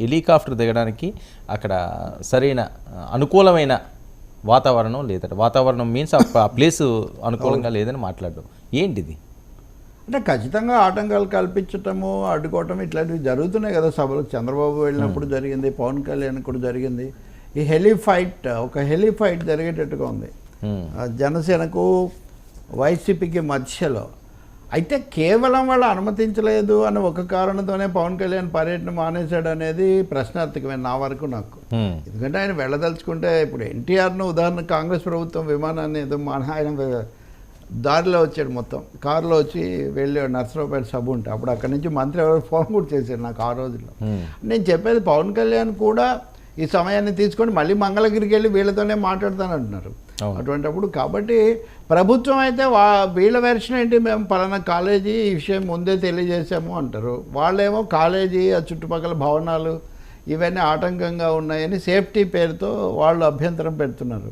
Helicopter దిగడానికి అక్కడ సరైన అనుకూలమైన వాతావరణం లేదట. వాతావరణం మీన్స్ ఆ ప్లేస్ అనుకూలంగా లేదని మాట్లాడడం. ఏంటిది? అంటే ఖచ్చితంగా ఆటంకాలు కల్పించటము అడ్డుకోవటం ఇట్లాంటివి జరుగుతున్నాయి కదా సభలు. చంద్రబాబు వెళ్ళినప్పుడు జరిగింది పవన్ కళ్యాణ్ కూడా జరిగింది. ఈ హెలీ ఫైట్ ఒక హెలీ ఫైట్ జరిగేటట్టుగా ఉంది. జనసేనకు వైసీపీకి మధ్యలో అయితే కేవలం వాళ్ళు అనుమతించలేదు అన్న ఒక కారణంతోనే పవన్ కళ్యాణ్ పర్యటన మానేశాడు అనేది ప్రశ్నార్థకమైన నా వరకు నాకు. ఎందుకంటే ఆయన వెళ్ళదలుచుకుంటే ఇప్పుడు ఎన్టీఆర్ను ఉదాహరణ కాంగ్రెస్ ప్రభుత్వం విమానాన్ని ఏదో మన ఆయన దారిలో వచ్చాడు మొత్తం కారులో వచ్చి వెళ్ళి నర్సరావుపేట సభ ఉంటే అప్పుడు అక్కడి నుంచి మంత్రి ఎవరు ఫోన్ కూడా చేశారు నాకు ఆ రోజుల్లో. నేను చెప్పేది పవన్ కళ్యాణ్ కూడా ఈ సమయాన్ని తీసుకొని మళ్ళీ మంగళగిరికి వెళ్ళి వీళ్ళతోనే మాట్లాడతానంటున్నారు. అటువంటిప్పుడు కాబట్టి ప్రభుత్వం అయితే వా వీళ్ళ వెర్షన్ ఏంటి? మేము పలానా కాలేజీ ఈ విషయం ముందే తెలియజేశాము అంటారు. వాళ్ళేమో కాలేజీ ఆ చుట్టుపక్కల భవనాలు ఇవన్నీ ఆటంకంగా ఉన్నాయని సేఫ్టీ పేరుతో వాళ్ళు అభ్యంతరం పెడుతున్నారు.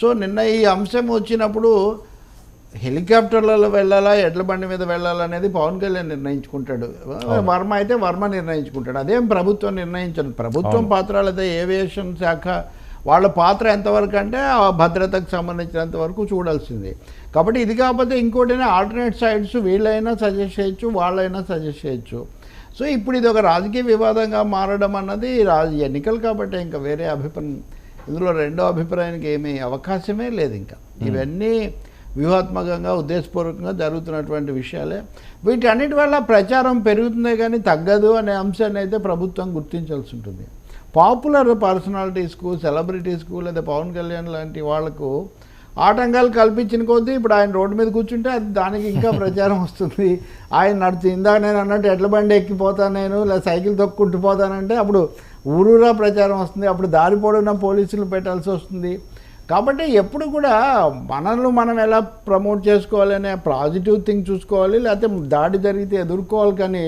సో నిన్న ఈ అంశం వచ్చినప్పుడు హెలికాప్టర్లలో వెళ్ళాలా ఎడ్ల బండి మీద వెళ్ళాలా అనేది పవన్ కళ్యాణ్ నిర్ణయించుకుంటాడు. వర్మ అయితే వర్మ నిర్ణయించుకుంటాడు. అదేం ప్రభుత్వం నిర్ణయించదు. ప్రభుత్వం పాత్ర లేదా ఏవియేషన్ శాఖ వాళ్ళ పాత్ర ఎంతవరకు అంటే ఆ భద్రతకు సంబంధించినంత వరకు చూడాల్సింది. కాబట్టి ఇది కాకపోతే ఇంకోటినే ఆల్టర్నేట్ సైడ్స్ వీళ్ళైనా సజెస్ట్ చేయొచ్చు వాళ్ళైనా సజెస్ట్ చేయొచ్చు. సో ఇప్పుడు ఇది ఒక రాజకీయ వివాదంగా మారడం అన్నది రాజ ఎన్నికలు కాబట్టి ఇంకా వేరే అభిప్రాయం ఇందులో రెండో అభిప్రాయానికి ఏమీ అవకాశమే లేదు ఇంకా. ఇవన్నీ వ్యూహాత్మకంగా ఉద్దేశపూర్వకంగా జరుగుతున్నటువంటి విషయాలే. వీటన్నిటి వల్ల ప్రచారం పెరుగుతుందే కానీ తగ్గదు అనే అంశాన్ని అయితే ప్రభుత్వం గుర్తించాల్సి ఉంటుంది. పాపులర్ పర్సనాలిటీస్కు సెలబ్రిటీస్కు లేదా పవన్ కళ్యాణ్ లాంటి వాళ్ళకు ఆటంకాలు కల్పించిన కొద్దీ ఇప్పుడు ఆయన రోడ్డు మీద కూర్చుంటే అది దానికి ఇంకా ప్రచారం వస్తుంది. ఆయన నడిచి ఇందాక నేను అన్నట్టు ఎడ్ల బండి ఎక్కిపోతాను నేను లేదా సైకిల్ తొక్కుంటూ పోతానంటే అప్పుడు ఊరూరా ప్రచారం వస్తుంది. అప్పుడు దారి పొడవునా పోలీసులు పెట్టాల్సి వస్తుంది. కాబట్టి ఎప్పుడు కూడా మనల్ని మనం ఎలా ప్రమోట్ చేసుకోవాలనే పాజిటివ్ థింగ్ చూసుకోవాలి లేకపోతే దాడి జరిగితే ఎదుర్కోవాలి కానీ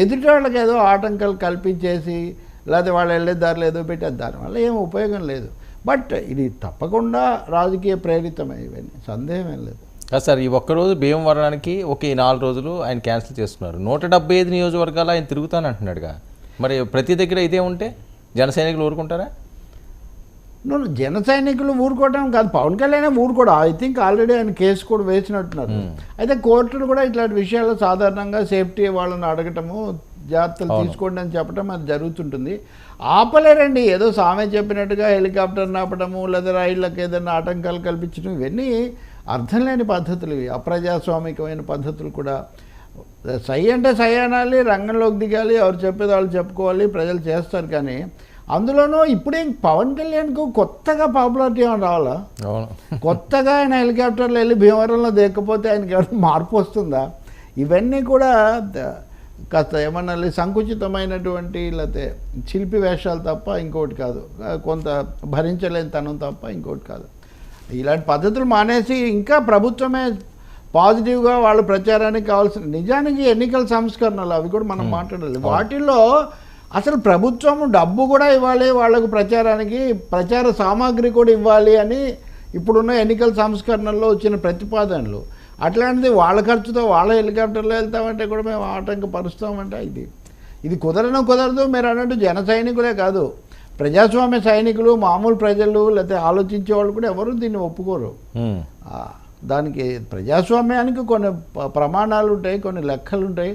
ఎదుటి వాళ్ళకి ఏదో ఆటంకాలు కల్పించేసి లేకపోతే వాళ్ళు వెళ్ళే దారిలో ఏదో పెట్టే దానివల్ల ఏం ఉపయోగం లేదు. బట్ ఇది తప్పకుండా రాజకీయ ప్రేరితమే ఇవన్నీ. సందేహం ఏం లేదు. కాదు సార్ ఈ ఒక్కరోజు భీమవరానికి ఒక ఈ నాలుగు రోజులు ఆయన క్యాన్సిల్ చేస్తున్నారు. నూట డెబ్బై ఐదు నియోజకవర్గాలు ఆయన తిరుగుతానంటున్నాడుగా మరి ప్రతి దగ్గర ఇదే ఉంటే జన సైనికులు ఊరుకుంటారా? నువ్వు జన సైనికులు ఊరుకోవటం కాదు. పవన్ కళ్యాణ్ ఊరుకోవడం ఐ థింక్ ఆల్రెడీ ఆయన కేసు కూడా వేసినట్టున్నారు. అయితే కోర్టులు కూడా ఇట్లాంటి విషయాల్లో సాధారణంగా సేఫ్టీ వాళ్ళని అడగటము జాగ్రత్తలు తీసుకోండి అని చెప్పడం అది జరుగుతుంటుంది. ఆపలేరండి. ఏదో సామె చెప్పినట్టుగా హెలికాప్టర్ ఆపడము లేదా రైళ్ళకి ఏదైనా ఆటంకాలు కల్పించడం ఇవన్నీ అర్థం లేని పద్ధతులు ఇవి. అప్రజాస్వామికమైన పద్ధతులు కూడా. సై అంటే సై అనాలి రంగంలోకి దిగాలి ఎవరు చెప్పేది వాళ్ళు చెప్పుకోవాలి ప్రజలు చేస్తారు కానీ అందులోనూ ఇప్పుడేం పవన్ కళ్యాణ్కు కొత్తగా పాపులారిటీ ఏమైనా రావాలా? కొత్తగా ఆయన హెలికాప్టర్లో వెళ్ళి భీమవరంలో దిగకపోతే ఆయనకి ఎవరైనా మార్పు వస్తుందా? ఇవన్నీ కూడా కాస్త ఏమన్నా సంకుచితమైనటువంటి లేకపోతే శిల్పి వేషాలు తప్ప ఇంకోటి కాదు. కొంత భరించలేని తనం తప్ప ఇంకోటి కాదు. ఇలాంటి పద్ధతులు మానేసి ఇంకా ప్రభుత్వమే పాజిటివ్గా వాళ్ళ ప్రచారానికి కావాల్సిన నిజానికి ఎన్నికల సంస్కరణలు అవి కూడా మనం మాట్లాడాలి వాటిల్లో అసలు ప్రభుత్వం డబ్బు కూడా ఇవ్వాలి వాళ్ళకు ప్రచారానికి ప్రచార సామాగ్రి కూడా ఇవ్వాలి అని ఇప్పుడున్న ఎన్నికల సంస్కరణల్లో వచ్చిన ప్రతిపాదనలు. అట్లాంటిది వాళ్ళ ఖర్చుతో వాళ్ళ హెలికాప్టర్లో వెళ్తామంటే కూడా మేము ఆటంకపరుస్తామంటే ఇది. ఇది కుదరను కుదరదు మీరు అన్నట్టు జన సైనికులే కాదు. ప్రజాస్వామ్య సైనికులు మామూలు ప్రజలు లేకపోతే ఆలోచించే వాళ్ళు కూడా ఎవరు దీన్ని ఒప్పుకోరు. దానికి ప్రజాస్వామ్యానికి కొన్ని ప్రమాణాలు ఉంటాయి కొన్ని లెక్కలు ఉంటాయి.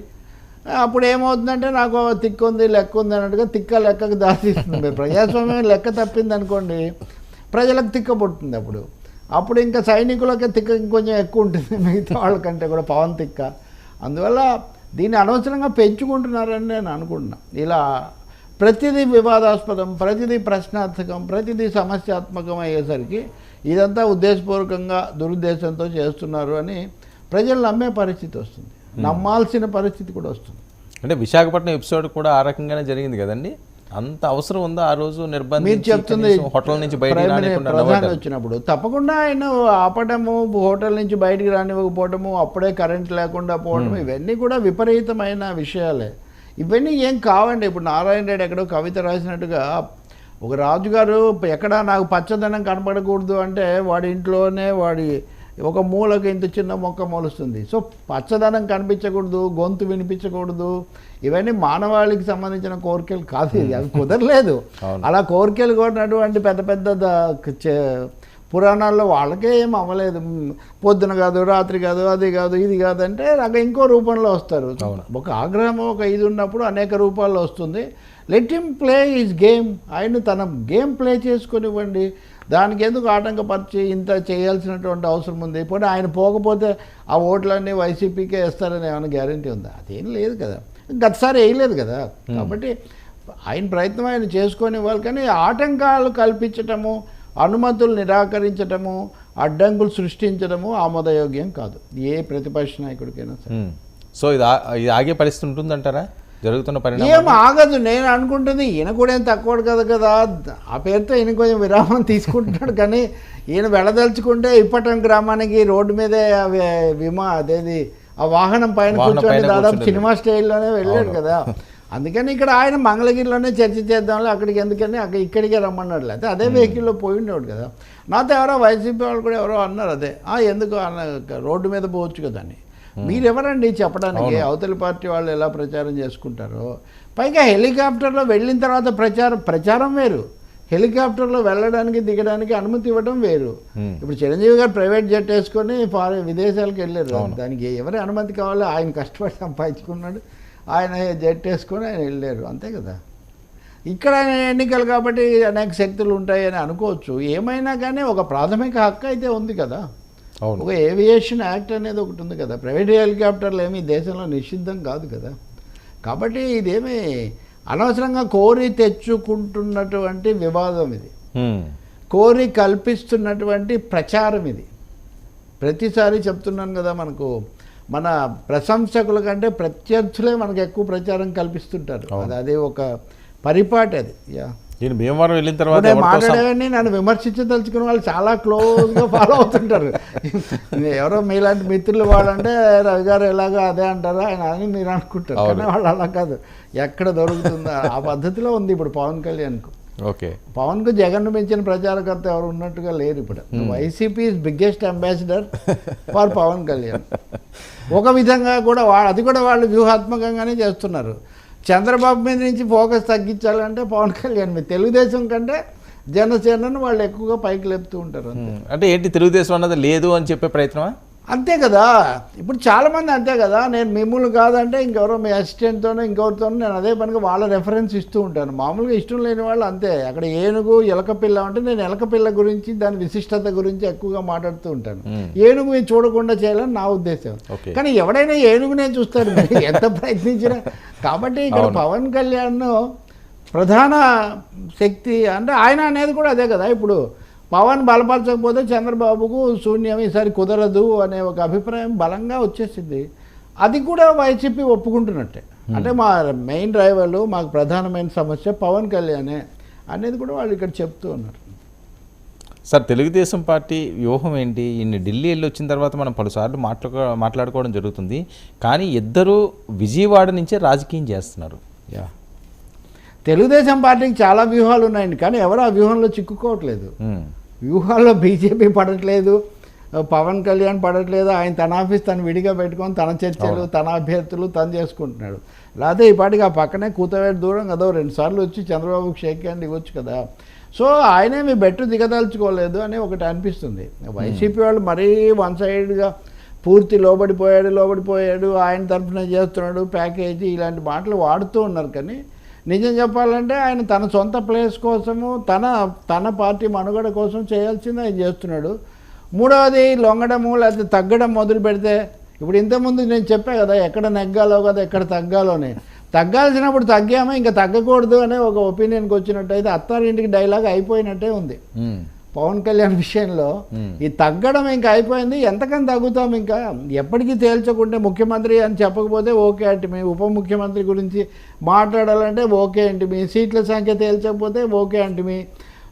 అప్పుడు ఏమవుతుందంటే నాకు తిక్కు ఉంది లెక్క ఉంది అన్నట్టుగా తిక్క లెక్కకు దారితీస్తుంది. ప్రజాస్వామ్యం లెక్క తప్పింది అనుకోండి ప్రజలకు తిక్క పుడుతుంది అప్పుడు. అప్పుడు ఇంకా సైనికులకి తిక్క ఇంకొంచెం ఎక్కువ ఉంటుంది మిగతా వాళ్ళకంటే కూడా పవన్ తిక్క. అందువల్ల దీన్ని అనవసరంగా పెంచుకుంటున్నారని నేను అనుకుంటున్నా. ఇలా ప్రతిదీ వివాదాస్పదం ప్రతిదీ ప్రశ్నార్థకం ప్రతిదీ సమస్యాత్మకం అయ్యేసరికి ఇదంతా ఉద్దేశపూర్వకంగా దురుద్దేశంతో చేస్తున్నారు అని ప్రజలు నమ్మే పరిస్థితి వస్తుంది. నమ్మాల్సిన పరిస్థితి కూడా వస్తుంది. అంటే విశాఖపట్నం ఎపిసోడ్ కూడా ఆ రకంగానే జరిగింది కదండి? అంత అవసరం ఉందా ఆ రోజు మీరు నిర్బంధించి చెప్తుంది హోటల్ నుంచి బయటికి. వచ్చినప్పుడు. తప్పకుండా ఆయన ఆపడము హోటల్ నుంచి బయటికి రానివ్వకపోవటము అప్పుడే కరెంట్ లేకుండా పోవడం ఇవన్నీ కూడా విపరీతమైన విషయాలే. ఇవన్నీ ఏం కావండి. ఇప్పుడు నారాయణ రెడ్డి ఎక్కడో కవిత రాసినట్టుగా ఒక రాజుగారు ఎక్కడ నాకు పచ్చదనం కనపడకూడదు అంటే వాడి ఇంట్లోనే వాడి ఒక మూలకు ఇంత చిన్న మొక్క మొలుస్తుంది. సో పచ్చదనం కనిపించకూడదు గొంతు వినిపించకూడదు. ఇవన్నీ మానవాళికి సంబంధించిన కోరికలు కాదు ఇది అవి కుదరలేదు. అలా కోరికలు కొన్నటువంటి పెద్ద పెద్ద పురాణాల్లో వాళ్ళకే ఏం అవ్వలేదు. పొద్దున కాదు రాత్రి కాదు అది కాదు ఇది కాదు అంటే రక ఇంకో రూపంలో వస్తారు. ఒక ఆగ్రహం ఒక ఇది ఉన్నప్పుడు అనేక రూపాల్లో వస్తుంది. Let him play his game ఆయన తన గేమ్ ప్లే చేసుకొనివ్వండి. దానికి ఎందుకు ఆటంకపరిచి ఇంత చేయాల్సినటువంటి అవసరం ఉంది? ఇప్పుడు ఆయన పోకపోతే ఆ ఓట్లన్నీ వైసీపీకే వేస్తారని ఏమైనా గ్యారంటీ ఉందా? అదేం లేదు కదా. గతసారి వేయలేదు కదా. కాబట్టి ఆయన ప్రయత్నం ఆయన చేసుకొని ఇవ్వాలి. కానీ ఆటంకాలు కల్పించటము అనుమతులు నిరాకరించటము అడ్డంకులు సృష్టించడము ఆమోదయోగ్యం కాదు. ఏ ప్రతిపక్ష నాయకుడికైనా సరే. సో ఇది ఇది ఆగే పరిస్థితి ఉంటుందంటారా? జరుగుతున్న పరిణామం ఏం ఆగదు. నేను అనుకుంటుంది ఈయన కూడా ఏం తక్కువ కదా కదా. ఆ పేరుతో ఈయన కొంచెం విరామం తీసుకుంటున్నాడు కానీ ఈయన వెళ్ళదలుచుకుంటే ఇప్పటం గ్రామానికి రోడ్డు మీదే విమా అదేది ఆ వాహనం పైన కూర్చొని పైన దాదాపు సినిమా స్టైల్లోనే వెళ్ళాడు కదా. అందుకని ఇక్కడ ఆయన మంగళగిరిలోనే చర్చ చేద్దాంలే అక్కడికి ఎందుకని అక్కడ ఇక్కడికే రమ్మన్నాడు లేకపోతే అదే వెహికల్లో పోయి ఉండేవాడు కదా. నాతో ఎవరో వైసీపీ వాళ్ళు కూడా ఎవరో అన్నారు అదే. ఎందుకు అన్న రోడ్డు మీద పోవచ్చు కదా అని. మీరెవరండి చెప్పడానికి? అవతలి పార్టీ వాళ్ళు ఎలా ప్రచారం చేసుకుంటారో? పైగా హెలికాప్టర్లో వెళ్ళిన తర్వాత ప్రచారం ప్రచారం వేరు. హెలికాప్టర్లో వెళ్ళడానికి దిగడానికి అనుమతి ఇవ్వడం వేరు. Hmm. ఇప్పుడు చిరంజీవి గారు ప్రైవేట్ జెట్ వేసుకొని ఫారెన్ విదేశాలకు వెళ్ళారు. దానికి ఎవరి అనుమతి కావాలో ఆయన కష్టపడి సంపాదించుకున్నాడు. ఆయన జెట్ వేసుకొని ఆయన వెళ్ళారు. అంతే కదా? ఇక్కడ ఆయన ఎన్నికలు కాబట్టి అనేక శక్తులు ఉంటాయని అనుకోవచ్చు. ఏమైనా కానీ ఒక ప్రాథమిక హక్కు అయితే ఉంది కదా? ఒక ఏవియేషన్ యాక్ట్ అనేది ఒకటి ఉంది కదా. ప్రైవేట్ హెలికాప్టర్లు ఏమి దేశంలో నిషిద్ధం కాదు కదా. కాబట్టి ఇదేమి అనవసరంగా కోరి తెచ్చుకుంటున్నటువంటి వివాదం ఇది. కోరి కల్పిస్తున్నటువంటి ప్రచారం ఇది. ప్రతిసారి చెప్తున్నాను కదా మనకు మన ప్రశంసకుల కంటే ప్రత్యర్థులే మనకు ఎక్కువ ప్రచారం కల్పిస్తుంటారు. అది అదే ఒక పరిపాటి అది. యా. ఈయన భీమవరం వెళ్ళిన తర్వాత నేను మాట్లాడేవన్నీ నన్ను విమర్శించదలుచుకున్న వాళ్ళు చాలా క్లోజ్గా ఫాలో అవుతుంటారు. ఎవరో మీలాంటి మిత్రులు వాళ్ళంటే రవి గారు ఎలాగో అదే అంటారు? ఆయన అని మీరు అనుకుంటారు. కానీ వాళ్ళు అలా కాదు. ఎక్కడ దొరుకుతుందో ఆ పద్ధతిలో ఉంది ఇప్పుడు పవన్ కళ్యాణ్కు. ఓకే. పవన్కు జగన్ మించిన ప్రచారకర్త ఎవరు ఉన్నట్టుగా లేరు ఇప్పుడు. YCP is biggest ambassador for Pawan Kalyan. ఒక విధంగా కూడా వా అది కూడా వాళ్ళు వ్యూహాత్మకంగానే చేస్తున్నారు. చంద్రబాబు మీద నుంచి ఫోకస్ తగ్గించాలంటే పవన్ కళ్యాణ్ మీద. తెలుగుదేశం కంటే జనసేనను వాళ్ళు ఎక్కువగా పైకి లేపుతూ ఉంటారు అంటే ఏంటి తెలుగుదేశం అన్నది లేదు అని చెప్పే ప్రయత్నమా? అంతే కదా. ఇప్పుడు చాలామంది అంతే కదా. నేను మిమ్మల్ని కాదంటే ఇంకెవరో మీ అసిస్టెంట్తోనో ఇంకెవరితోనో నేను అదే పనిగా వాళ్ళ రెఫరెన్స్ ఇస్తూ ఉంటాను. మామూలుగా ఇష్టం లేని వాళ్ళు అంతే. అక్కడ ఏనుగు ఎలక పిల్ల అంటే నేను ఎలక పిల్ల గురించి దాని విశిష్టత గురించి ఎక్కువగా మాట్లాడుతూ ఉంటాను. ఏనుగు మీరు చూడకుండా చేయాలని నా ఉద్దేశం. కానీ ఎవడైనా ఏనుగునే చూస్తాడు మరి ఎంత ప్రయత్నించినా. కాబట్టి ఇక్కడ పవన్ కళ్యాణ్ ప్రధాన శక్తి అంటే ఆయన అనేది కూడా అదే కదా. ఇప్పుడు పవన్ బలపరచకపోతే చంద్రబాబుకు శూన్యం ఈసారి కుదరదు అనే ఒక అభిప్రాయం బలంగా వచ్చేసింది. అది కూడా వైసీపీ ఒప్పుకుంటున్నట్టే. అంటే మా మెయిన్ డ్రైవర్లు మాకు ప్రధానమైన సమస్య పవన్ కళ్యాణే అనేది కూడా వాళ్ళు ఇక్కడ చెప్తూ ఉన్నారు. సార్ తెలుగుదేశం పార్టీ వ్యూహం ఏంటి? ఇన్ని ఢిల్లీ వెళ్ళి వచ్చిన తర్వాత మనం పలుసార్లు మాట్లాడుకో మాట్లాడుకోవడం జరుగుతుంది. కానీ ఇద్దరు విజయవాడ నుంచే రాజకీయం చేస్తున్నారు. యా. తెలుగుదేశం పార్టీకి చాలా వ్యూహాలు ఉన్నాయండి కానీ ఎవరు ఆ వ్యూహంలో చిక్కుకోవట్లేదు. వ్యూహాల్లో బీజేపీ పడట్లేదు పవన్ కళ్యాణ్ పడట్లేదు ఆయన తన ఆఫీస్ తను విడిగా పెట్టుకొని తన చర్చలు తన అభ్యర్థులు తను చేసుకుంటున్నాడు. లేకపోతే ఈ పాటికి ఆ పక్కనే కూతవేటి దూరం కదా రెండు సార్లు వచ్చి చంద్రబాబుకి షేక్ హ్యాండ్ ఇవ్వచ్చు కదా. సో ఆయనేమి బెట్టు దిగదలుచుకోలేదు అని ఒకటి అనిపిస్తుంది. వైసీపీ వాళ్ళు మరీ వన్ సైడ్గా పూర్తి లోబడిపోయాడు లోబడిపోయాడు ఆయన తరఫున చేస్తున్నాడు ప్యాకేజీ ఇలాంటి మాటలు వాడుతూ ఉన్నారు. కానీ నిజం చెప్పాలంటే ఆయన తన సొంత ప్లేస్ కోసము తన తన పార్టీ మనుగడ కోసం చేయాల్సింది ఆయన చేస్తున్నాడు. మూడవది లొంగడము లేకపోతే తగ్గడం మొదలు పెడితే ఇప్పుడు ఇంతకుముందు నేను చెప్పా కదా ఎక్కడ నెగ్గాలో కదా ఎక్కడ తగ్గాలో అని. తగ్గాల్సినప్పుడు తగ్గామా ఇంకా తగ్గకూడదు అనే ఒక ఒపీనియన్కి వచ్చినట్టయితే అత్తారింటికి డైలాగ్ అయిపోయినట్టే ఉంది. పవన్ కళ్యాణ్ విషయంలో Hmm. ఈ తగ్గడం ఇంకా అయిపోయింది. ఎంతకని తగ్గుతాం ఇంకా? ఎప్పటికీ తేల్చకుంటే ముఖ్యమంత్రి అని చెప్పకపోతే ఓకే అంటే మీ ఉప ముఖ్యమంత్రి గురించి మాట్లాడాలంటే ఓకే అంటే మీ సీట్ల సంఖ్య తేల్చకపోతే ఓకే అంటే మీ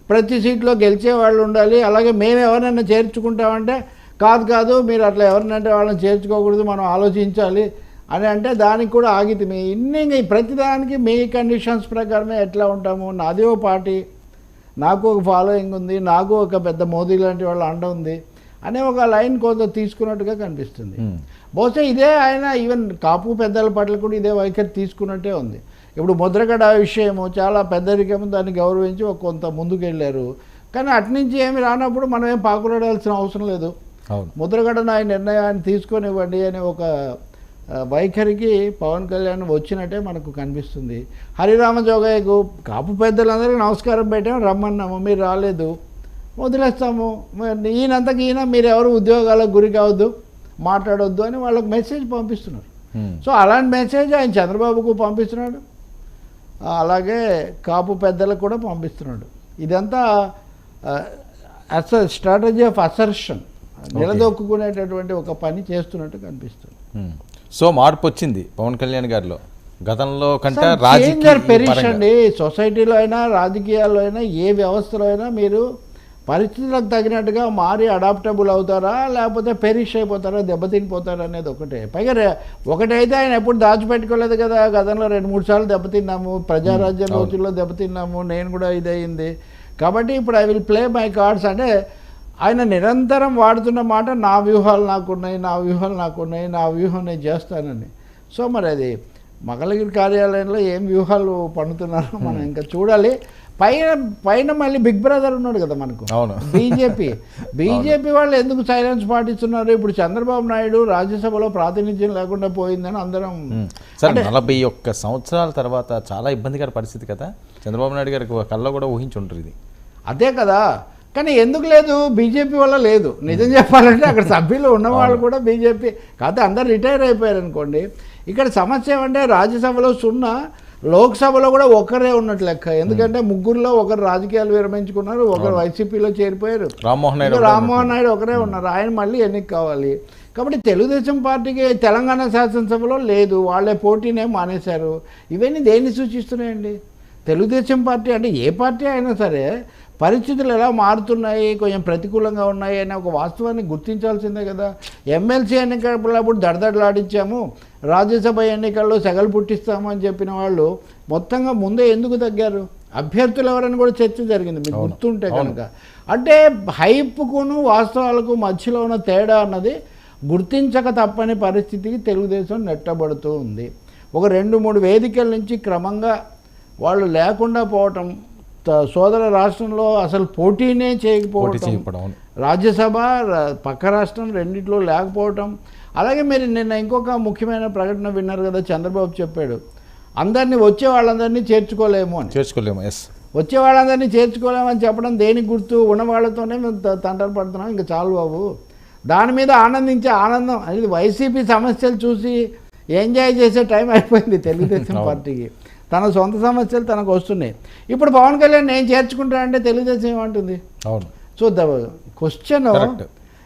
ప్రతి సీట్లో గెలిచే వాళ్ళు ఉండాలి. అలాగే మేము ఎవరైనా చేర్చుకుంటామంటే కాదు కాదు మీరు అట్లా ఎవరినంటే వాళ్ళని చేర్చుకోకూడదు మనం ఆలోచించాలి అని అంటే దానికి కూడా ఆగితే మీ ఇన్ని ప్రతిదానికి మీ కండిషన్స్ ప్రకారమే ఎట్లా ఉంటాము? నాది ఓ పార్టీ. నాకు ఒక ఫాలోయింగ్ ఉంది నాకు ఒక పెద్ద మోదీ లాంటి వాళ్ళ అండ ఉంది అనే ఒక లైన్ కొంత తీసుకున్నట్టుగా కనిపిస్తుంది. ఉమ్. బహుశా ఇదే ఆయన ఈవెన్ కాపు పెద్దల పట్ల కూడా ఇదే వైఖరి తీసుకున్నట్టే ఉంది. ఇప్పుడు ముద్రగడ విషయము చాలా పెద్దరికం దాన్ని గౌరవించి ఒక కొంత ముందుకు వెళ్ళారు కానీ అట్నుంచి ఏమి రానప్పుడు మనం ఏం పాకులాడాల్సిన అవసరం లేదు. ముద్రగడ నా నిర్ణయాన్ని తీసుకొనివ్వండి అనే ఒక వైఖరికి పవన్ కళ్యాణ్ వచ్చినట్టే మనకు కనిపిస్తుంది. హరిరామ జోగయ్యకు కాపు పెద్దలందరికీ నమస్కారం పెట్టాము రమ్మన్నాము మీరు రాలేదు. వదిలేస్తాము. ఈయనంతకు ఈయన మీరు ఎవరు ఉద్యోగాలకు గురి కావద్దు మాట్లాడొద్దు అని వాళ్ళకి మెసేజ్ పంపిస్తున్నారు. ఉమ్. సో అలాంటి మెసేజ్ ఆయన చంద్రబాబుకు పంపిస్తున్నాడు. అలాగే కాపు పెద్దలకు కూడా పంపిస్తున్నాడు. ఇదంతా అస స్ట్రాటజీ ఆఫ్ అసర్షన్ నిలదొక్కునేటటువంటి ఒక పని చేస్తున్నట్టు కనిపిస్తుంది. ఉమ్. సో మార్పు వచ్చింది పవన్ కళ్యాణ్ గారిలో. గతంలో కంటే చేంజర్ రాజకీయ పెరిష్ పరంగా. అండి సొసైటీలో అయినా రాజకీయాల్లో అయినా ఏ వ్యవస్థలో అయినా మీరు పరిస్థితులకు తగినట్టుగా మారి అడాప్టబుల్ అవుతారా? లేకపోతే పెరిష్ అయిపోతారా? దెబ్బతినిపోతారా అనేది ఒకటే. పైగా ఒకటైతే ఆయన ఎప్పుడు దాచిపెట్టుకోలేదు కదా. గతంలో రెండు మూడు సార్లు దెబ్బతిన్నాము. ప్రజారాజ్యం. రోజుల్లో దెబ్బతిన్నాము. నేను కూడా ఇదయింది. కాబట్టి ఇప్పుడు I will play my cards అంటే ఆయన నిరంతరం వాడుతున్న మాట నా వ్యూహాలు నాకున్నాయి నా వ్యూహాలు నాకున్నాయి నా వ్యూహం నేను చేస్తానని. సో మరి అది మంగళగిరి కార్యాలయంలో ఏం వ్యూహాలు పన్నుతున్నారో మనం ఇంకా చూడాలి. పైన పైన మళ్ళీ బిగ్ బ్రదర్ ఉన్నాడు కదా మనకు. అవును. బీజేపీ. బీజేపీ వాళ్ళు ఎందుకు సైలెన్స్ పాటిస్తున్నారు? ఇప్పుడు చంద్రబాబు నాయుడు రాజ్యసభలో ప్రాతినిధ్యం లేకుండా పోయిందని అందరం. సార్ నలభై ఒక్క సంవత్సరాల తర్వాత చాలా ఇబ్బందికర పరిస్థితి కదా. చంద్రబాబు నాయుడు గారికి కళ్ళలో కూడా ఊహించి ఉంటారు ఇది. అదే కదా. కానీ ఎందుకు లేదు? బీజేపీ వల్ల లేదు. నిజం చెప్పాలంటే అక్కడ సభ్యులు ఉన్నవాళ్ళు కూడా బీజేపీ కాకపోతే అందరు రిటైర్ అయిపోయారు అనుకోండి ఇక్కడ సమస్య ఏమంటే రాజ్యసభలో సున్నా లోక్సభలో కూడా ఒకరే ఉన్నట్టు లెక్క. ఎందుకంటే ముగ్గురులో ఒకరు రాజకీయాలు విరమించుకున్నారు ఒకరు వైసీపీలో చేరిపోయారు. రామ్మోహన్ నాయుడు రామ్మోహన్ నాయుడు ఒకరే ఉన్నారు. ఆయన మళ్ళీ ఎన్నిక కావాలి. కాబట్టి తెలుగుదేశం పార్టీకి తెలంగాణ శాసనసభలో లేదు. వాళ్ళే పోటీనే మానేశారు. ఇవన్నీ దేన్ని సూచిస్తున్నాయండి? తెలుగుదేశం పార్టీ అంటే ఏ పార్టీ అయినా సరే పరిస్థితులు ఎలా మారుతున్నాయి? కొంచెం ప్రతికూలంగా ఉన్నాయి అనే ఒక వాస్తవాన్ని గుర్తించాల్సిందే కదా. ఎమ్మెల్సీ ఎన్నికలప్పుడు దడదడలాడించాము. రాజ్యసభ ఎన్నికల్లో సెగలు పుట్టిస్తాము అని చెప్పిన వాళ్ళు మొత్తంగా ముందే ఎందుకు తగ్గారు? అభ్యర్థులు ఎవరని కూడా చర్చ జరిగింది. మీకు. గుర్తుంటే. కనుక. అంటే హైప్కును వాస్తవాలకు మధ్యలో ఉన్న తేడా అన్నది గుర్తించక తప్పని పరిస్థితికి తెలుగుదేశం నెట్టబడుతూ ఉంది. ఒక రెండు మూడు వేదికల నుంచి క్రమంగా వాళ్ళు లేకుండా పోవటం సోదర రాష్ట్రంలో అసలు పోటీనే చేయకపోవడం రాజ్యసభ పక్క రాష్ట్రం రెండిట్లో లేకపోవటం. అలాగే మీరు నిన్న ఇంకొక ముఖ్యమైన ప్రకటన విన్నారు కదా చంద్రబాబు చెప్పాడు. అందరినీ వచ్చే వాళ్ళందరినీ చేర్చుకోలేము అని. చేర్చుకోలేము ఎస్ వచ్చే వాళ్ళందరినీ చేర్చుకోలేమని చెప్పడం దేనికి గుర్తు? ఉన్న వాళ్ళతోనే మేము తంటలు పడుతున్నాం. ఇంకా చాలు బాబు. దాని మీద ఆనందించే ఆనందం. అది వైసీపీ సమస్యలు చూసి ఎంజాయ్ చేసే టైం అయిపోయింది తెలుగుదేశం. పార్టీకి. తన సొంత సమస్యలు తనకు వస్తున్నాయి. ఇప్పుడు పవన్ కళ్యాణ్ నేను చేర్చుకుంటానంటే తెలుగుదేశం ఏమంటుంది? అవును. So the question.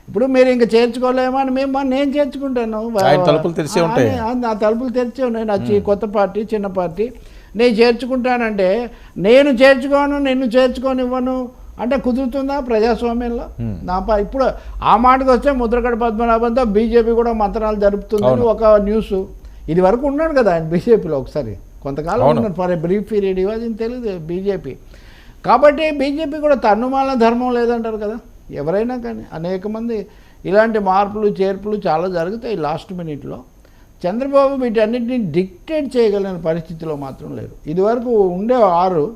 ఇప్పుడు మీరు ఇంకా చేర్చుకోలేమా అని మేము "మా- నేను చేర్చుకుంటాను? తలుపులు తెరిచే ఉంటాయి. ఆ, నా తలుపులు తెరిచే ఉన్నాయి. నా కొత్త పార్టీ చిన్న పార్టీ. నేను చేర్చుకుంటానంటే నేను చేర్చుకోను నిన్ను చేర్చుకోనివ్వను. అంటే కుదురుతుందా ప్రజాస్వామ్యంలో. నా పా ఇప్పుడు ఆ మాటకు వస్తే ముద్రగడ పద్మనాభంతో బీజేపీ కూడా మంత్రాలు జరుపుతుందని. ఒక న్యూస్. ఇది వరకు ఉన్నాడు కదా ఆయన బీజేపీలో ఒకసారి. కొంతకాలం. ఉన్నాడు. For a brief period he was తెలియదు బీజేపీ. కాబట్టి బీజేపీ కూడా తన్నుమాల ధర్మం లేదంటారు కదా? ఎవరైనా కానీ అనేక మంది ఇలాంటి మార్పులు చేర్పులు చాలా జరుగుతాయి లాస్ట్ మినిట్లో. చంద్రబాబు వీటన్నిటిని డిక్టేట్ చేయగలిగిన పరిస్థితిలో మాత్రం లేరు. ఇదివరకు ఉండే ఆరు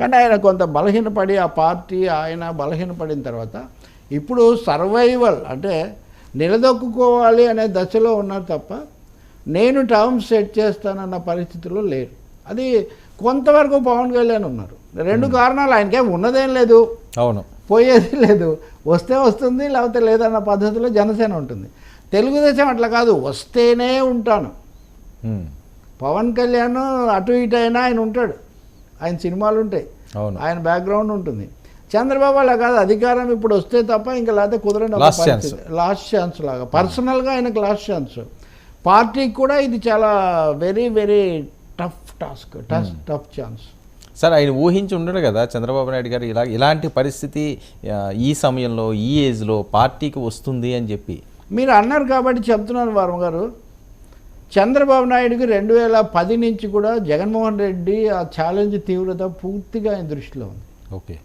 కానీ ఆయన కొంత బలహీనపడి ఆ పార్టీ ఆయన బలహీనపడిన తర్వాత ఇప్పుడు సర్వైవల్ అంటే నిలదొక్కుకోవాలి అనే దశలో ఉన్నారు తప్ప నేను టర్మ్స్ సెట్ చేస్తానన్న పరిస్థితిలో లేరు. అది కొంతవరకు పవన్ కళ్యాణ్ ఉన్నారు. రెండు కారణాలు ఆయనకేం ఉన్నదేం లేదు. అవును. పోయేది లేదు. వస్తే వస్తుంది లేకపోతే లేదన్న పద్ధతిలో జనసేన ఉంటుంది. తెలుగుదేశం అట్లా కాదు వస్తేనే ఉంటాను. పవన్ కళ్యాణ్ అటు ఇటు అయినా ఆయన ఉంటాడు. ఆయన సినిమాలు ఉంటాయి. అవును. ఆయన బ్యాక్గ్రౌండ్ ఉంటుంది. చంద్రబాబు అలా కాదు అధికారం ఇప్పుడు వస్తే తప్ప ఇంకా లేకపోతే. పరిస్థితి. లాస్ట్ ఛాన్స్ లాగా. పర్సనల్గా ఆయనకు లాస్ట్ ఛాన్స్ పార్టీకి కూడా ఇది చాలా very very tough task tough tough chance sir ఆయన ఊహించి ఉండడు కదా చంద్రబాబు నాయుడు గారు ఇలా ఇలాంటి పరిస్థితి ఈ సమయంలో ఈ ఏజ్లో పార్టీకి వస్తుంది అని చెప్పి. మీరు అన్నారు కాబట్టి చెప్తున్నాను వర్మ గారు. చంద్రబాబు నాయుడుకి రెండు వేల పది నుంచి కూడా జగన్మోహన్ రెడ్డి ఆ ఛాలెంజ్ తీవ్రత పూర్తిగా ఆయన దృష్టిలో ఉంది. ఓకే.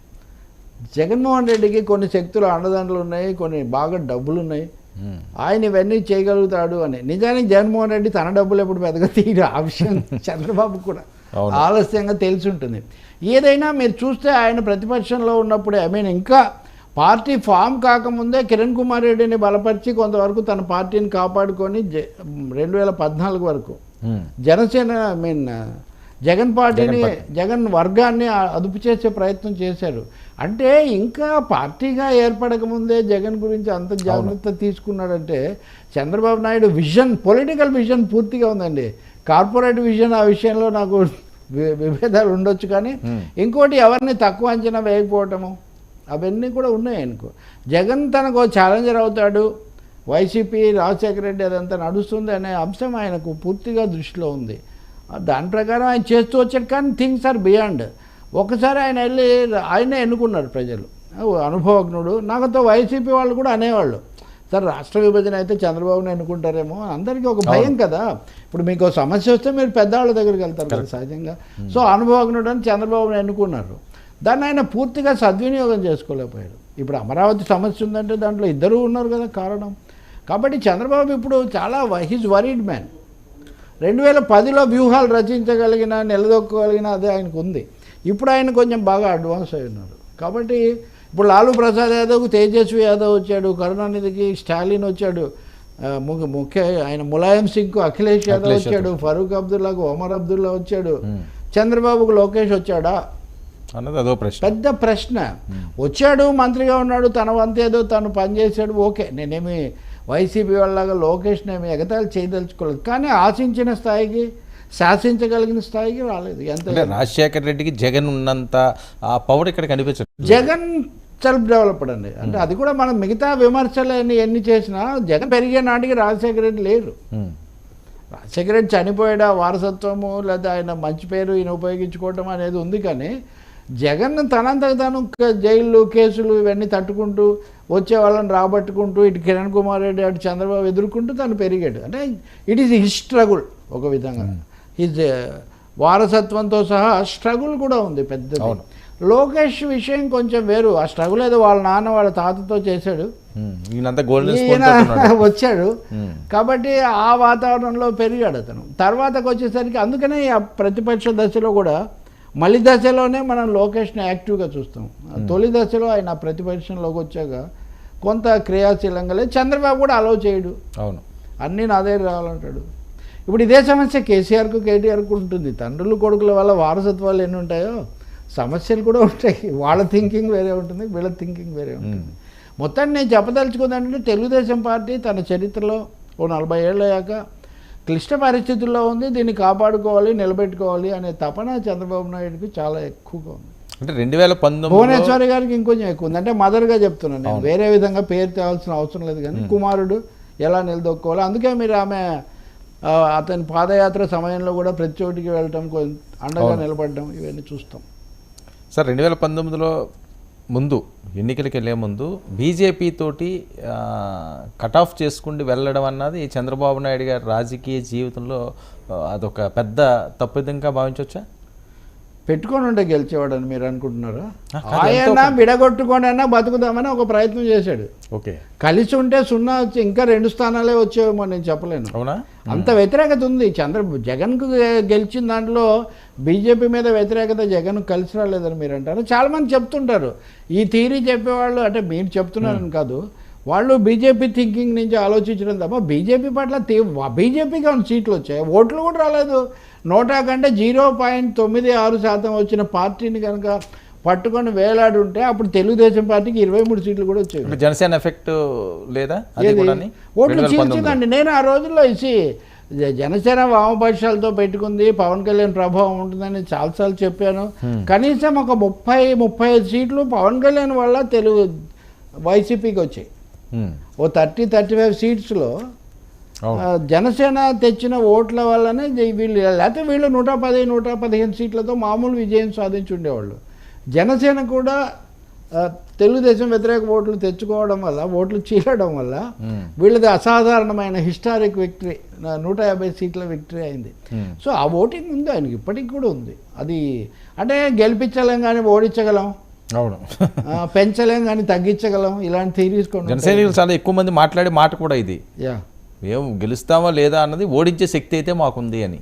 జగన్మోహన్ రెడ్డికి కొన్ని శక్తులు అండదండలు ఉన్నాయి కొన్ని బాగా డబ్బులు ఉన్నాయి. ఆయన ఇవన్నీ చేయగలుగుతాడు అని నిజానికి జగన్మోహన్ రెడ్డి తన డబ్బులు ఎప్పుడు పెద్దగా తీయడు ఆ విషయం చంద్రబాబు కూడా. ఆలస్యంగా తెలిసి ఉంటుంది ఏదైనా మీరు చూస్తే ఆయన ప్రతిపక్షంలో ఉన్నప్పుడే ఐ మీన్ ఇంకా పార్టీ ఫామ్ కాకముందే కిరణ్ కుమార్ రెడ్డిని బలపరిచి కొంతవరకు తన పార్టీని కాపాడుకొని రెండు వేల పద్నాలుగు వరకు. జనసేన ఐ మీన్ జగన్ పార్టీని జగన్ వర్గాన్ని అదుపు చేసే ప్రయత్నం చేశారు. అంటే ఇంకా పార్టీగా ఏర్పడక ముందే జగన్ గురించి అంత జాగ్రత్త తీసుకున్నాడంటే Chandrababu Naidu vision political vision పూర్తిగా ఉందండి. కార్పొరేట్ విజన్ ఆ విషయంలో నాకు విభేదాలు ఉండొచ్చు కానీ. ఇంకోటి ఎవరిని తక్కువ అంచనా వేయకపోవటము? అవన్నీ కూడా ఉన్నాయి అనుకో జగన్ తనకు ఛాలెంజర్ అవుతాడు. వైసీపీ రాజశేఖర రెడ్డి అదంతా నడుస్తుంది అనే అంశం ఆయనకు పూర్తిగా దృష్టిలో ఉంది. దాని ప్రకారం ఆయన చేస్తూ వచ్చాడు కానీ థింగ్స్ ఆర్ బియాండ్. ఒకసారి ఆయన వెళ్ళి ఆయనే ఎన్నుకున్నారు ప్రజలు. అనుభవజ్ఞుడు నాకుతో వైసీపీ వాళ్ళు కూడా అనేవాళ్ళు. సార్ రాష్ట్ర విభజన అయితే చంద్రబాబుని ఎన్నుకుంటారేమో. అందరికీ ఒక భయం కదా. ఇప్పుడు మీకు సమస్య వస్తే మీరు పెద్దవాళ్ళ దగ్గరికి వెళ్తారు కదా సహజంగా. సో అనుభవజ్ఞుడు అని చంద్రబాబుని ఎన్నుకున్నారు. దాన్ని ఆయన పూర్తిగా సద్వినియోగం చేసుకోలేకపోయాడు ఇప్పుడు అమరావతి సమస్య ఉందంటే దాంట్లో ఇద్దరు ఉన్నారు కదా కారణం. కాబట్టి చంద్రబాబు ఇప్పుడు చాలా హీజ్ వరీడ్ మ్యాన్ రెండు వేల పదిలో వ్యూహాలు రచించగలిగిన నిలదొక్కగలిగిన అదే ఆయనకు ఉంది ఇప్పుడు ఆయన కొంచెం బాగా అడ్వాన్స్ అయి ఉన్నారు కాబట్టి ఇప్పుడు లాలూ ప్రసాద్ యాదవ్ తేజస్వి యాదవ్ వచ్చాడు కరుణానిధికి స్టాలిన్ వచ్చాడు ముఖ్య ఆయన ములాయం సింగ్కు అఖిలేష్ యాదవ్ వచ్చాడు ఫరూక్ అబ్దుల్లాకు ఒమర్ అబ్దుల్లా వచ్చాడు. చంద్రబాబుకు లోకేష్ వచ్చాడా? అన్నది అదో ప్రశ్న. పెద్ద ప్రశ్న. వచ్చాడు మంత్రిగా ఉన్నాడు తన వంతు ఏదో తను పనిచేశాడు ఓకే. నేనేమి వైసీపీ వాళ్ళగా లోకేష్ని ఏమి ఎగతాళి చేయదలుచుకోలేదు. కానీ ఆశించిన స్థాయికి శాసించగలిగిన స్థాయికి రాలేదు. ఎంత రాజశేఖర రెడ్డికి జగన్ ఉన్నంత ఆ పవర్ ఇక్కడ కనిపించదు జగన్ సెల్ఫ్ డెవలప్డ్ అండి. అంటే అది కూడా మనం మిగతా విమర్శలు ఎన్ని ఎన్ని చేసినా జగన్ పెరిగే నాటికి రాజశేఖర రెడ్డి లేరు. రాజశేఖర రెడ్డి చనిపోయాడా వారసత్వము లేదా ఆయన మంచి పేరు ఈయన ఉపయోగించుకోవటం అనేది ఉంది కానీ జగన్ తనంతకు తాను జైళ్ళు కేసులు ఇవన్నీ తట్టుకుంటూ వచ్చే వాళ్ళని రాబట్టుకుంటూ ఇటు కిరణ్ కుమార్ రెడ్డి అటు చంద్రబాబు ఎదుర్కొంటూ తను పెరిగాడు. అంటే ఇట్ ఈస్ హిస్ స్ట్రగుల్ ఒక విధంగా. హిజ్ వారసత్వంతో సహా స్ట్రగుల్ కూడా ఉంది అవును. లోకేష్ విషయం కొంచెం వేరు. ఆ స్ట్రగుల్ ఏదో వాళ్ళ నాన్న వాళ్ళ తాతతో చేశాడు. ఈయన వచ్చాడు. ఉమ్. కాబట్టి ఆ వాతావరణంలో పెరిగాడు అతను. తర్వాతకు వచ్చేసరికి అందుకనే ఆ ప్రతిపక్ష దశలో కూడా మలి దశలోనే మనం లోకేష్ని యాక్టివ్గా చూస్తాం. తొలి దశలో ఆయన ప్రతిపక్షంలోకి వచ్చాక కొంత క్రియాశీలంగా లేదు చంద్రబాబు కూడా అలౌ చేయడు. అవును. అన్నీ నా దగ్గర రావాలంటాడు. ఇప్పుడు ఇదే సమస్య కేసీఆర్కు కేటీఆర్కు ఉంటుంది. తండ్రులు కొడుకుల వల్ల వారసత్వాలు ఎన్ని ఉంటాయో సమస్యలు కూడా ఉంటాయి. వాళ్ళ థింకింగ్ వేరే ఉంటుంది వీళ్ళ థింకింగ్ వేరే ఉంటుంది. మొత్తం నేను చెప్పదలుచుకుందంటే తెలుగుదేశం పార్టీ తన చరిత్రలో ఓ నలభై ఏళ్ళు అయ్యాక క్లిష్ట పరిస్థితుల్లో ఉంది దీన్ని కాపాడుకోవాలి నిలబెట్టుకోవాలి అనే తపన చంద్రబాబు నాయుడుకి చాలా ఎక్కువగా ఉంది. అంటే రెండు వేల పంతొమ్మిది భువనేశ్వరి గారికి ఇంకొంచెం ఎక్కువ ఉంది. అంటే మదర్గా చెప్తున్నాను నేను. వేరే విధంగా పేరు తేవాల్సిన అవసరం లేదు కానీ కుమారుడు ఎలా నిలదొక్కోవాలి. అందుకే మీరు ఆమె అతని పాదయాత్ర సమయంలో కూడా ప్రతి చోటికి వెళ్ళటం కొంచెం అండగా నిలబడడం ఇవన్నీ చూస్తాం. సార్ రెండు వేల పంతొమ్మిదిలో ముందు ఎన్నికలకు వెళ్ళే ముందు బీజేపీ తోటి కట్ ఆఫ్ చేసుకుంటూ వెళ్ళడం అన్నది చంద్రబాబు నాయుడు గారి రాజకీయ జీవితంలో అదొక పెద్ద తప్పిదంగా భావించవచ్చా పెట్టుకొని ఉంటే గెలిచేవాడని మీరు అనుకుంటున్నారా? ఆయన విడగొట్టుకొని అయినా బతుకుదామని ఒక ప్రయత్నం చేశాడు. ఓకే. కలిసి ఉంటే సున్నా వచ్చి ఇంకా రెండు స్థానాలే వచ్చేవేమో నేను చెప్పలేను. అవునా? అంత వ్యతిరేకత ఉంది. చంద్ర జగన్కు గెలిచిన దాంట్లో బీజేపీ మీద వ్యతిరేకత జగన్ కలిసి రాలేదని మీరు అంటారు. చాలామంది చెప్తుంటారు. ఈ థీరీ చెప్పేవాళ్ళు అంటే మీరు చెప్తున్నారని కాదు. వాళ్ళు బీజేపీ థింకింగ్ నుంచి ఆలోచించడం తప్ప బీజేపీ పట్ల బీజేపీకి ఉన్న సీట్లు వచ్చాయి? ఓట్లు కూడా రాలేదు. నోటా కంటే జీరో పాయింట్ తొమ్మిది ఆరు శాతం వచ్చిన పార్టీని కనుక పట్టుకొని వేలాడి ఉంటే అప్పుడు తెలుగుదేశం పార్టీకి ఇరవై మూడు సీట్లు కూడా వచ్చాయి. జనసేన ఎఫెక్ట్ లేదా? ఓట్లు చీల్చిందండి నేను ఆ రోజుల్లో జ- జనసేన వామపక్షాలతో పెట్టుకుంది. పవన్ కళ్యాణ్ ప్రభావం ఉంటుందని చాలాసార్లు చెప్పాను. కనీసం ఒక ముప్పై ముప్పై సీట్లు పవన్ కళ్యాణ్ వల్ల తెలుగు వైసీపీకి వచ్చాయి. ఓ థర్టీ థర్టీ ఫైవ్ సీట్స్లో జనసేన తెచ్చిన ఓట్ల వల్లనే వీళ్ళు లేకపోతే వీళ్ళు నూట పది నూట పదిహేను సీట్లతో మామూలు విజయం సాధించి ఉండేవాళ్ళు జనసేన కూడా తెలుగుదేశం వ్యతిరేక ఓట్లు తెచ్చుకోవడం వల్ల ఓట్లు చీలడం వల్ల మ్మ్. వీళ్ళది అసాధారణమైన హిస్టారిక్ విక్టరీ నూట యాభై సీట్ల విక్టరీ అయింది. మ్మ్. సో ఆ ఓటింగ్ ఉంది ఆయనకి ఇప్పటికి కూడా ఉంది. అది అంటే గెలిపించలేం కానీ ఓడించగలం. అవును. పెంచలేం కానీ తగ్గించగలం. ఇలాంటి థీరీస్ కొన్ని జన సైనికులు చాలా ఎక్కువ మంది మాట్లాడే మాట కూడా ఇది. యా. మేము గెలుస్తామా లేదా అన్నది ఓడించే శక్తి అయితే మాకుంది అని.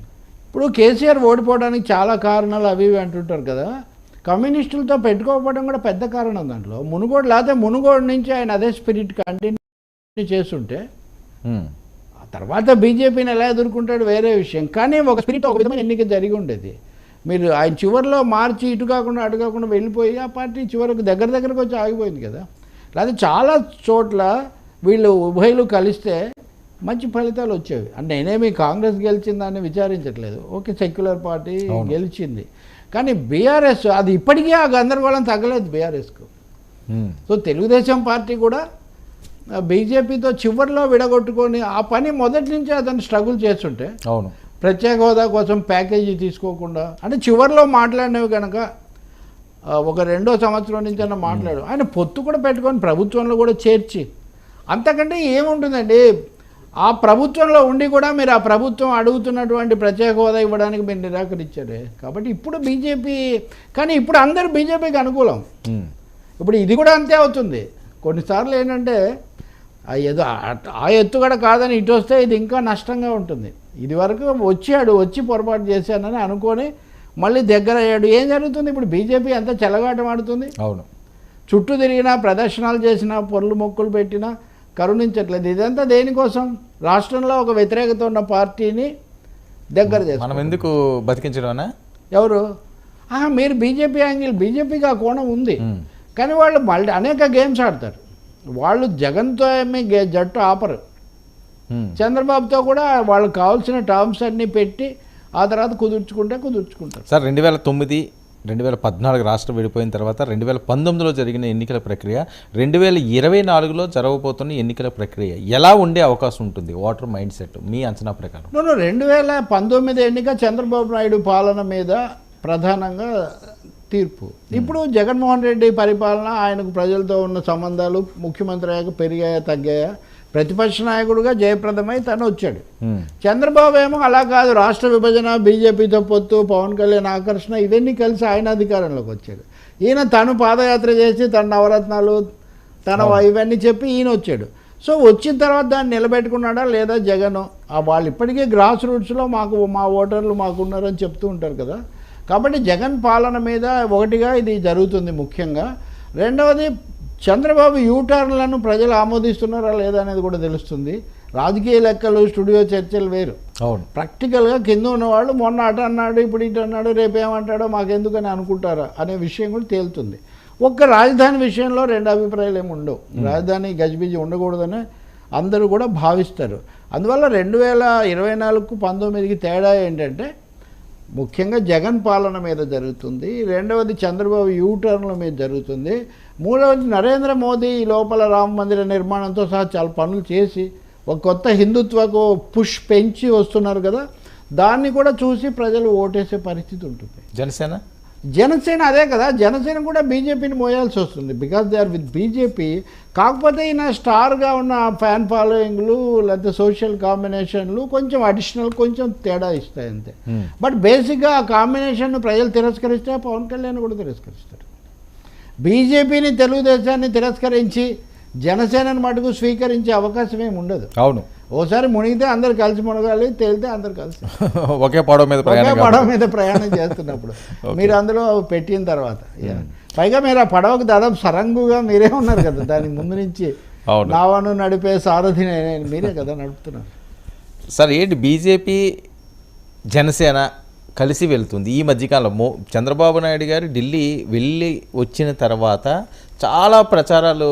ఇప్పుడు కేసీఆర్ ఓడిపోవడానికి చాలా కారణాలు అవి ఇవి అంటుంటారు కదా. కమ్యూనిస్టులతో పెట్టుకోకపోవడం కూడా పెద్ద కారణం దాంట్లో. మునుగోడు లేకపోతే మునుగోడు నుంచి ఆయన అదే స్పిరిట్ కంటిన్యూ చేస్తుంటే. ఆ తర్వాత బీజేపీని ఎలా ఎదుర్కొంటాడు వేరే విషయం. కానీ ఒక స్పిరిట్ ఒక విధమైన ఎన్నిక జరిగి ఉండేది. మీరు ఆయన చివరిలో మార్చి ఇటు కాకుండా అటు కాకుండా వెళ్ళిపోయి ఆ పార్టీ చివరకు దగ్గర దగ్గరకు వచ్చి ఆగిపోయింది కదా. లేకపోతే చాలా చోట్ల వీళ్ళు ఉభయలు కలిస్తే మంచి ఫలితాలు వచ్చేవి. అంటే నేనేమి కాంగ్రెస్ గెలిచిందని విచారించట్లేదు. ఓకే సెక్యులర్ పార్టీ గెలిచింది. కానీ బీఆర్ఎస్ అది ఇప్పటికీ ఆ గందరగోళం తగ్గలేదు బీఆర్ఎస్కు. సో తెలుగుదేశం పార్టీ కూడా బీజేపీతో చివరిలో విడగొట్టుకొని ఆ పని మొదటి నుంచి అతను స్ట్రగుల్ చేస్తుంటే అవును. ప్రత్యేక హోదా కోసం ప్యాకేజీ తీసుకోకుండా అంటే చివరిలో మాట్లాడినవి కనుక ఒక రెండో సంవత్సరం నుంచి అన్న మాట్లాడు. ఆయన పొత్తు కూడా పెట్టుకొని ప్రభుత్వంలో కూడా చేర్చి అంతకంటే ఏముంటుందండి? ఆ ప్రభుత్వంలో ఉండి కూడా మీరు ఆ ప్రభుత్వం అడుగుతున్నటువంటి ప్రత్యేక హోదా ఇవ్వడానికి మీరు నిరాకరించారే. కాబట్టి ఇప్పుడు బీజేపీ కానీ ఇప్పుడు అందరూ బీజేపీకి అనుకూలం. ఇప్పుడు ఇది కూడా అంతే అవుతుంది. కొన్నిసార్లు ఏంటంటే ఏదో ఆ ఎత్తుగడ కాదని ఇటు వస్తే ఇది ఇంకా నష్టంగా ఉంటుంది. ఇది వరకు వచ్చాడు వచ్చి పొరపాటు చేశానని అనుకొని మళ్ళీ దగ్గర అయ్యాడు. ఏం జరుగుతుంది? ఇప్పుడు బీజేపీ ఎంత చెలగాటం ఆడుతుంది. అవును. చుట్టూ తిరిగినా ప్రదర్శనలు చేసినా పొర్లు మొక్కులు పెట్టినా కరుణించట్లేదు. ఇదంతా దేనికోసం? రాష్ట్రంలో ఒక వ్యతిరేకత ఉన్న పార్టీని దగ్గర మనం చేస్తారు ఎందుకు బతికించడమనా? ఎవరు? ఆహా, మీరు బీజేపీ యాంగిల్ బీజేపీకి ఆ కోణం ఉంది. కానీ వాళ్ళు మళ్ళీ అనేక గేమ్స్ ఆడతారు. వాళ్ళు జగన్తో ఏమీ జట్టు ఆపరు. చంద్రబాబుతో కూడా వాళ్ళకి కావాల్సిన టర్మ్స్ అన్నీ పెట్టి ఆ తర్వాత కుదుర్చుకుంటే కుదుర్చుకుంటారు సార్ రెండు వేల తొమ్మిది రెండు వేల పద్నాలుగు రాష్ట్రం విడిపోయిన తర్వాత రెండు వేల పంతొమ్మిదిలో జరిగిన ఎన్నికల ప్రక్రియ రెండు వేల ఇరవై నాలుగులో జరగబోతున్న ఎన్నికల ప్రక్రియ ఎలా ఉండే అవకాశం ఉంటుంది? ఓటర్ మైండ్ సెట్ మీ అంచనా ప్రకారం. నేను రెండు వేల పంతొమ్మిది ఎన్నిక చంద్రబాబు నాయుడు పాలన మీద ప్రధానంగా తీర్పు. ఇప్పుడు జగన్మోహన్ రెడ్డి పరిపాలన ఆయనకు ప్రజలతో ఉన్న సంబంధాలు ముఖ్యమంత్రి అయ్యాక పెరిగాయా తగ్గాయా? ప్రతిపక్ష నాయకుడుగా జయప్రదమై తను వచ్చాడు. చంద్రబాబు ఏమో అలా కాదు రాష్ట్ర విభజన బీజేపీతో పొత్తు పవన్ కళ్యాణ్ ఆకర్షణ ఇవన్నీ కలిసి ఆయన అధికారంలోకి వచ్చాడు. ఈయన తను పాదయాత్ర చేసి తన నవరత్నాలు తన ఇవన్నీ చెప్పి ఈయన వచ్చాడు. సో వచ్చిన తర్వాత దాన్ని నిలబెట్టుకున్నాడా లేదా జగన్? ఆ వాళ్ళు ఇప్పటికీ గ్రాస్ రూట్స్లో మాకు మా ఓటర్లు మాకున్నారని చెప్తూ ఉంటారు కదా. కాబట్టి జగన్ పాలన మీద ఒకటిగా ఇది జరుగుతుంది ముఖ్యంగా. రెండవది చంద్రబాబు యూటర్న్లను ప్రజలు ఆమోదిస్తున్నారా లేదా అనేది కూడా తెలుస్తుంది. రాజకీయ లెక్కలు స్టూడియో చర్చలు వేరు. అవును. ప్రాక్టికల్గా కింద ఉన్నవాళ్ళు మొన్న అటు అన్నాడు ఇప్పుడు ఇటు అన్నాడు రేపు ఏమంటాడో మాకెందుకని అనుకుంటారా అనే విషయం కూడా తేలుతుంది. ఒక్క రాజధాని విషయంలో రెండు అభిప్రాయాలు ఏమి ఉండవు. రాజధాని గజిబిజి ఉండకూడదని అందరూ కూడా భావిస్తారు. అందువల్ల రెండు వేల ఇరవై నాలుగుకు పంతొమ్మిదికి తేడా ఏంటంటే ముఖ్యంగా జగన్ పాలన మీద జరుగుతుంది. రెండవది చంద్రబాబు యూటర్న్ల మీద జరుగుతుంది. మూడవది నరేంద్ర మోదీ ఈ లోపల రామ మందిర నిర్మాణంతో సహా చాలా పనులు చేసి ఒక కొత్త హిందుత్వకు పుష్ పెంచి వస్తున్నారు కదా దాన్ని కూడా చూసి ప్రజలు ఓటేసే పరిస్థితి ఉంటుంది. జనసేన? జనసేన అదే కదా జనసేన కూడా బీజేపీని మోయాల్సి వస్తుంది. Because they are with BJP కాకపోతే ఈయన స్టార్గా ఉన్న ఫ్యాన్ ఫాలోయింగ్లు లేకపోతే సోషల్ కాంబినేషన్లు కొంచెం అడిషనల్ కొంచెం తేడా ఇస్తాయి అంతే. బట్ బేసిక్గా ఆ కాంబినేషన్ ప్రజలు తిరస్కరిస్తే పవన్ కళ్యాణ్ కూడా తిరస్కరిస్తారు బీజేపీని తెలుగుదేశాన్ని తిరస్కరించి జనసేనని మటుకు స్వీకరించే అవకాశం ఏమి ఉండదు. అవును. ఓసారి మునిగితే అందరు కలిసి మునగాలి తేలితే అందరు కలిసి. ఒకే పడవ మీద ఒకే పడవ. మీద ప్రయాణం చేస్తున్నప్పుడు. మీరు అందులో పెట్టిన తర్వాత. పైగా మీరు ఆ పడవకు దాదాపు సరంగుగా మీరే ఉన్నారు కదా. దాని ముందు నుంచి నావను నడిపే సారథి నేనే. మీరే కదా నడుపుతున్నారు. సార్ ఏంటి బీజేపీ జనసేన కలిసి వెళ్తుంది. ఈ మధ్యకాలంలో మో చంద్రబాబు నాయుడు గారు ఢిల్లీ వెళ్ళి వచ్చిన తర్వాత చాలా ప్రచారాలు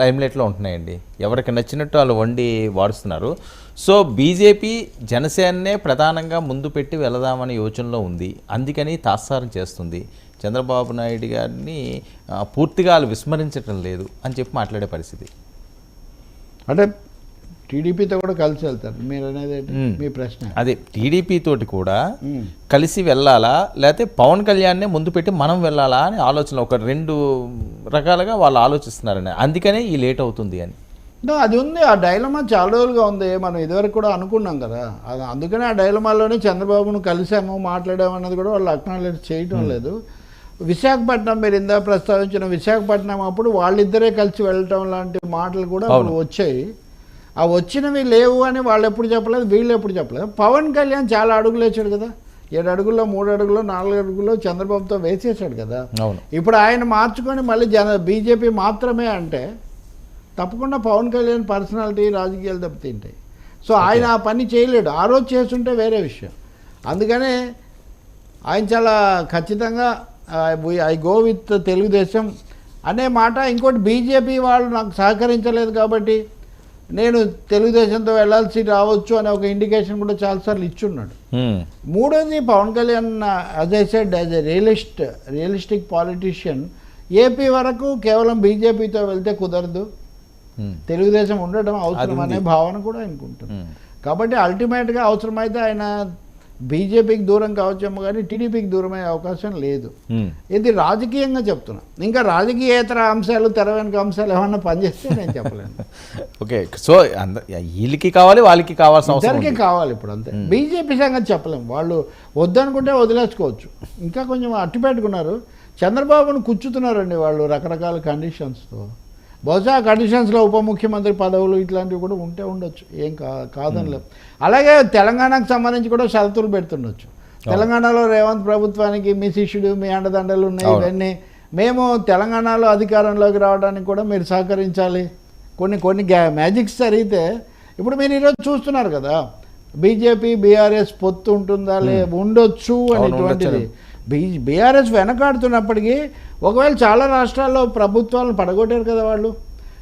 లైమ్లైట్లో ఉంటున్నాయండి. ఎవరికి నచ్చినట్టు వాళ్ళు వండి వాడుస్తున్నారు. సో బీజేపీ జనసేననే ప్రధానంగా ముందు పెట్టి వెళదామనే యోచనలో ఉంది. అందుకని తాత్సారం చేస్తుంది. చంద్రబాబు నాయుడు గారిని పూర్తిగా వాళ్ళు విస్మరించటం లేదు అని చెప్పి మాట్లాడే పరిస్థితి. అంటే టీడీపీతో కూడా కలిసి వెళ్తారు. మీరు అనేది. మీ ప్రశ్న. అదే టీడీపీ తోటి కూడా. కలిసి వెళ్ళాలా? లేకపోతే పవన్ కళ్యాణ్నే ముందు పెట్టి మనం వెళ్ళాలా అని ఆలోచన ఒక రెండు రకాలుగా వాళ్ళు ఆలోచిస్తున్నారని. అందుకనే ఈ లేట్ అవుతుంది అని. అది ఉంది. ఆ డైలమా చాలా రోజులుగా ఉంది. మనం ఇదివరకు కూడా అనుకున్నాం కదా. అది అందుకనే ఆ డైలమాలోనే చంద్రబాబును కలిసాము మాట్లాడాము అన్నది కూడా వాళ్ళు అక్నాలెడ్జ్ చేయటం లేదు. విశాఖపట్నం మీరు ఇందా ప్రస్తావించిన విశాఖపట్నం అప్పుడు వాళ్ళిద్దరే కలిసి వెళ్ళటం లాంటి మాటలు కూడా వచ్చాయి. ఆ వచ్చినవి లేవు అని వాళ్ళు ఎప్పుడు చెప్పలేదు వీళ్ళు ఎప్పుడు చెప్పలేదు. పవన్ కళ్యాణ్ చాలా అడుగులు వేసాడు కదా. ఏడు అడుగుల్లో మూడు అడుగుల్లో నాలుగు అడుగుల్లో చంద్రబాబుతో వేసేసాడు కదా. అవును. ఇప్పుడు ఆయన మార్చుకొని మళ్ళీ జన బీజేపీ మాత్రమే అంటే తప్పకుండా పవన్ కళ్యాణ్ పర్సనాలిటీ రాజకీయాలు దెబ్బతింటాయి. సో ఆయన ఆ పని చేయలేడు. ఆ రోజు చేస్తుంటే వేరే విషయం. అందుకనే ఆయన చాలా ఖచ్చితంగా ఐ గో విత్ తెలుగుదేశం అనే మాట. ఇంకోటి బీజేపీ వాళ్ళు నాకు సహకరించలేదు కాబట్టి నేను తెలుగుదేశంతో వెళ్ళాల్సి రావచ్చు అనే ఒక ఇండికేషన్ కూడా చాలాసార్లు ఇచ్చున్నాడు. మూడోది Pawan Kalyan as I said as a realist realistic politician AP వరకు కేవలం బీజేపీతో వెళ్తే కుదరదు. తెలుగుదేశం ఉండడం అవసరం అనే భావన కూడా ఆయనకుంటుంది. కాబట్టి అల్టిమేట్గా అవసరమైతే ఆయన బీజేపీకి దూరం కావచ్చేమో కానీ టీడీపీకి దూరం అయ్యే అవకాశం లేదు. ఇది రాజకీయంగా చెప్తున్నా. ఇంకా రాజకీయేతర అంశాలు తెర వెనుక అంశాలు ఏమన్నా పనిచేస్తే నేను చెప్పలేను. ఓకే సో వీళ్ళకి కావాలి వాళ్ళకి కావాల్సిన ఉంది. కావాలి ఇప్పుడు అంతే. బీజేపీ సంగతి చెప్పలేం. వాళ్ళు వద్దనుకుంటే వదిలేసుకోవచ్చు. ఇంకా కొంచెం అట్టి పెట్టుకున్నారు. చంద్రబాబును కూర్చుతున్నారండి వాళ్ళు రకరకాల కండిషన్స్తో. బహుశా కండిషన్స్లో ఉప ముఖ్యమంత్రి పదవులు ఇట్లాంటివి కూడా ఉంటే ఉండొచ్చు. ఏం కా కాదనిలేం. అలాగే తెలంగాణకు సంబంధించి కూడా షరతులు పెడుతుండొచ్చు. తెలంగాణలో రేవంత్ ప్రభుత్వానికి మీ శిష్యుడు మీ అండదండలు ఉన్నాయి. ఇవన్నీ. మేము తెలంగాణలో అధికారంలోకి రావడానికి కూడా మీరు సహకరించాలి. కొన్ని కొన్ని గ్యా మ్యాజిక్స్ జరిగితే ఇప్పుడు మీరు ఈరోజు చూస్తున్నారు కదా బీజేపీ బీఆర్ఎస్ పొత్తు ఉంటుందా లే ఉండొచ్చు అనేటువంటిది. బీ బీఆర్ఎస్ వెనకాడుతున్నప్పటికీ ఒకవేళ చాలా రాష్ట్రాల్లో ప్రభుత్వాలను పడగొట్టారు కదా వాళ్ళు.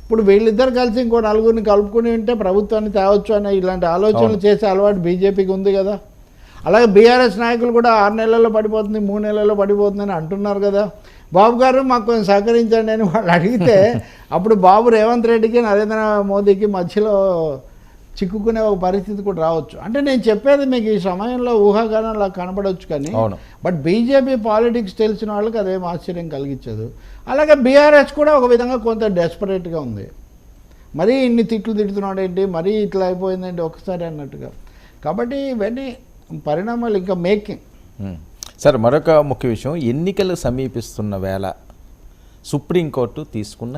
ఇప్పుడు వీళ్ళిద్దరు కలిసి ఇంకో నలుగురిని కలుపుకుని ఉంటే ప్రభుత్వాన్ని తేవచ్చు అనే ఇలాంటి ఆలోచనలు చేసే అలవాటు బీజేపీకి ఉంది కదా. అలాగే బీఆర్ఎస్ నాయకులు కూడా ఆరు నెలల్లో పడిపోతుంది మూడు నెలల్లో పడిపోతుంది అని అంటున్నారు కదా. బాబు గారు మాకు కొంచెం సహకరించండి అని వాళ్ళు అడిగితే అప్పుడు బాబు రేవంత్ రెడ్డికి నరేంద్ర మోదీకి మధ్యలో చిక్కుకునే ఒక పరిస్థితి కూడా రావచ్చు. అంటే నేను చెప్పేది మీకు ఈ సమయంలో ఊహాగానంలా కనపడవచ్చు కానీ. బట్ బీజేపీ పాలిటిక్స్ తెలిసిన వాళ్ళకి అదేం ఆశ్చర్యం కలిగించదు. అలాగే బీఆర్ఎస్ కూడా ఒక విధంగా కొంత డెస్పరేట్గా ఉంది. మరీ ఇన్ని తిట్లు తిడుతున్నాడు ఏంటి మరీ ఇట్లా అయిపోయిందండి ఒకసారి అన్నట్టుగా. కాబట్టి ఇవన్నీ పరిణామాలు ఇంకా మేకింగ్. సార్ మరొక ముఖ్య విషయం ఎన్నికలు సమీపిస్తున్న వేళ సుప్రీంకోర్టు తీసుకున్న